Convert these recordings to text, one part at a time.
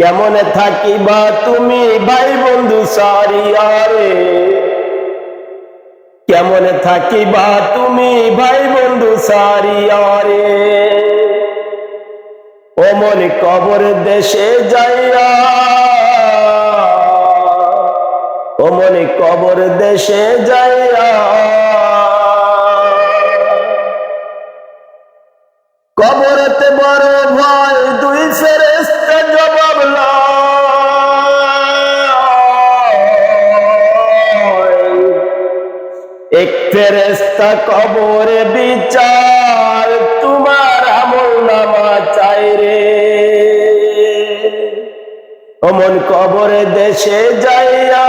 কেমনে থাকিবা তুমি ভাই বন্ধু সারিয়ারে? কেমনে থাকিবা তুমি ভাই বন্ধু সারিয়ারে? ওমন কবর দেশে যাইয়া ওমন কবর দেশে যাইয়া কবরতে এক ফেরেস্তা কবরে বিচার তোমার আমল নামা চাই রে। অমন কবরে দেশে যাইয়া,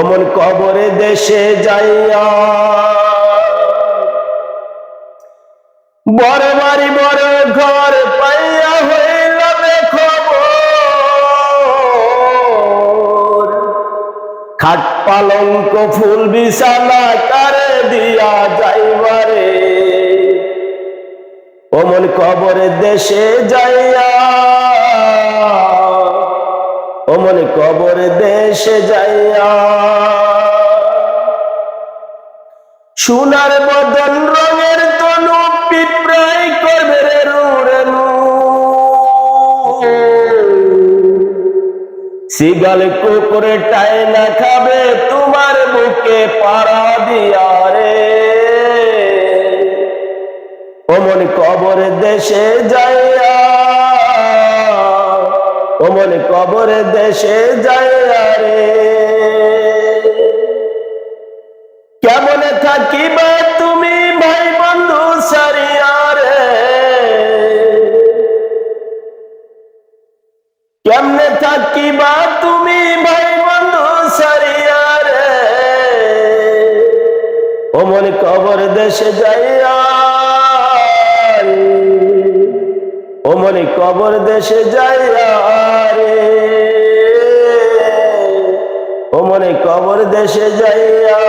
অমন কবরে দেশে যাইয়া বড় বাড়ি বড় ঘর পাইয়া হইল খবর। খাট পালঙ্ক ফুল বিছানা কারে দিয়া যাইবারে অমন কবরে দেশে যাইয়া, অমন কবরে দেশে যাইয়া, সোনার বদন সিগাল কুকুরে টাই না খাবে, তোমার বুকে পাড়া দিয়া রে। অমন কবর দেশে যাইয়া, অমন কবর দেশে যাইয়া রে। কেমনে থাকিবা তুমি ভাই বন্ধু সারিয়া রে। কেমনে থাকিবা তুমি ভাই বন্ধু সারিয়া রে ওমন কবর দেশে যাইয়া রে। অমন কবর দেশে যাইয়া রে ওমন কবর দেশে যাইয়া